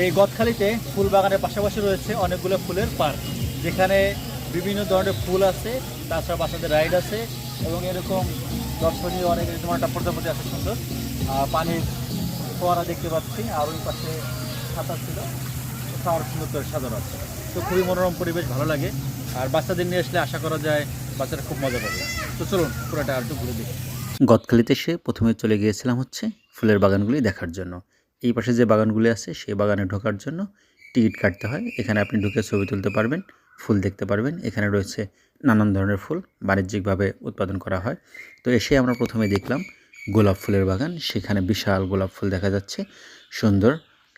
এই গদখালিতে ফুল বাগানের পাশাপাশি রয়েছে অনেকগুলো ফুলের পার্ক। যেখানে বিভিন্ন ধরনের ফুল আছে, তাছাড়া বাচ্চাদের রাইড আছে এবং এরকম দর্শনীয় অনেক এরকম একটা প্রজাপতি আছে সুন্দর। আর পানির ফোয়ারা দেখতে পাচ্ছি, আর ওই পাশে সাঁতার ছিল খাওয়ার সুন্দর করে সাজানো আছে। তো খুবই মনোরম পরিবেশ, ভালো লাগে। আর বাচ্চাদের নিয়ে আসলে আশা করা যায় বাচ্চারা খুব মজা পাবে। তো চলুন, পুরোটা আর একটু ঘুরে দেখি। গদখালিতে সে প্রথমে চলে গিয়েছিলাম হচ্ছে ফুলের বাগানগুলি দেখার জন্য। এই পাশে যে বাগানগুলি আছে, সেই বাগানে ঢোকার জন্য টিকিট কাটতে হয়। এখানে আপনি ঢুকে ছবি তুলতে পারবেন, ফুল দেখতে পারবেন। এখানে রয়েছে নানান ধরনের ফুল বাণিজ্যিকভাবে উৎপাদন করা হয়। তো এসে আমরা প্রথমে দেখলাম গোলাপ ফুলের বাগান। সেখানে বিশাল গোলাপ ফুল দেখা যাচ্ছে, সুন্দর।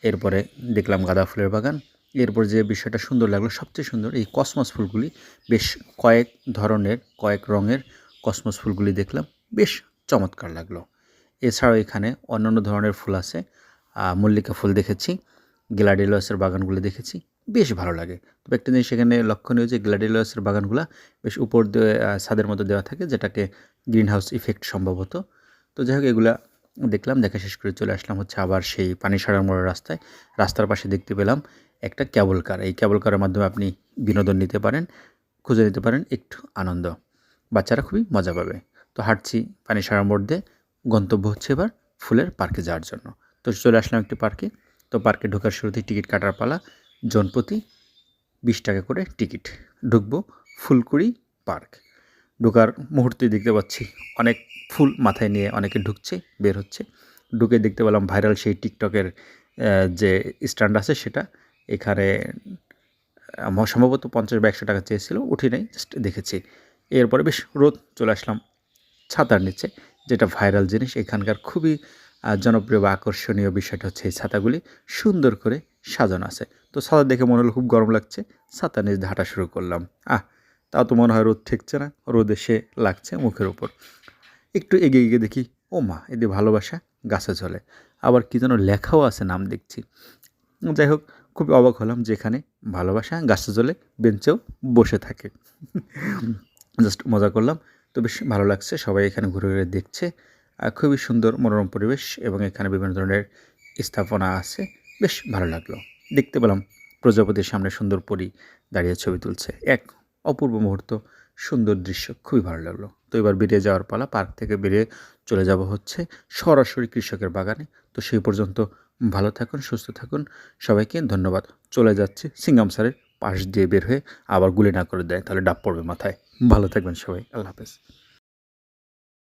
এরপরে দেখলাম গাঁদা ফুলের বাগান। এরপর যে বিষয়টা সুন্দর লাগল, সবচেয়ে সুন্দর এই কসমস ফুলগুলি, বেশ কয়েক ধরনের, কয়েক রঙের কসমস ফুলগুলি দেখলাম, বেশ চমৎকার লাগল। এছাড়াও এখানে অন্যান্য ধরনের ফুল আছে মল্লিকা ফুল দেখেছি, গ্লাডিলসের বাগানগুলো দেখেছি, বেশ ভালো লাগে। তবে একটা জিনিস সেখানে লক্ষণীয় যে গ্লাডিলসের বাগানগুলো বেশ উপর দিয়ে ছাদের মতো দেওয়া থাকে, যেটাকে গ্রিন হাউস ইফেক্ট সম্ভবত। তো যাই হোক, এগুলা দেখলাম, দেখা শেষ করে চলে আসলাম হচ্ছে আবার সেই পানি সারার মোড়ের রাস্তায়। রাস্তার পাশে দেখতে পেলাম একটা ক্যাবল কার। এই ক্যাবল কারের মাধ্যমে আপনি বিনোদন নিতে পারেন, খুঁজে নিতে পারেন, একটু আনন্দ। বাচ্চারা খুবই মজা পাবে। তো হাঁটছি পানি সারা মোড় দিয়ে, গন্তব্য হচ্ছে এবার ফুলের পার্কে যাওয়ার জন্য। তো চলে আসলাম একটি পার্কে। তো পার্কে ঢোকার শুরুতেই টিকিট কাটার পালা। জনপ্রতি বিশ টাকা করে টিকিট। ঢুকবো ফুলকুড়ি পার্ক। ঢোকার মুহূর্তে দেখতে পাচ্ছি। অনেক ফুল মাথায় নিয়ে অনেকে ঢুকছে, বের হচ্ছে। ঢুকে দেখতে পেলাম ভাইরাল সেই টিকটকের যে স্ট্যান্ড আছে সেটা। এখানে সম্ভবত পঞ্চাশ বা একশো টাকা চেয়েছিল, উঠি নাই জাস্ট দেখেছি। এরপরে বেশ রোদ চলে আসলাম ছাতার নিচে, যেটা ভাইরাল জিনিস। এখানকার খুবই জনপ্রিয় বা আকর্ষণীয় বিষয়টা হচ্ছে এই ছাতাগুলি সুন্দর করে সাজানো আছে। তো ছাতা দেখে মনে হলো খুব গরম লাগছে, ছাতা নিয়ে হাঁটা শুরু করলাম। আহ তাও তো মনে হয় রোদ ঠেকছে না, রোদ এসে লাগছে মুখের উপর। একটু এগিয়ে গিয়ে দেখি, ও মা এদের ভালোবাসা গাছে চলে আবার কী যেন লেখাও আছে নাম দেখছি। যাই হোক খুব অবাক হলাম যে এখানে ভালোবাসা গাছে চলে বেঞ্চেও বসে থাকে। জাস্ট মজা করলাম। তো বেশ ভালো লাগছে, সবাই এখানে ঘুরে ঘুরে দেখছে। আর খুবই সুন্দর মনোরম পরিবেশ এবং এখানে বিভিন্ন ধরনের স্থাপনা আছে। বেশ ভালো লাগল। দেখতে পেলাম প্রজাপতির সামনে সুন্দর পরি দাঁড়িয়ে ছবি তুলছে। এক অপূর্ব মুহূর্ত। সুন্দর দৃশ্য, খুবই ভালো লাগল। তো এবার বেরিয়ে যাওয়ার পালা, পার্ক থেকে বেরিয়ে চলে যাব হচ্ছে সরাসরি কৃষকের বাগানে। তো সেই পর্যন্ত ভালো থাকুন, সুস্থ থাকুন। সবাইকে ধন্যবাদ। চলে যাচ্ছে সিঙ্গাম স্যারের পাশ দিয়ে বের হয়ে আবার গুলি না করে দেয়, তাহলে ডাব পড়বে মাথায়। ভালো থাকবেন সবাই, আল্লাহ হাফেজ।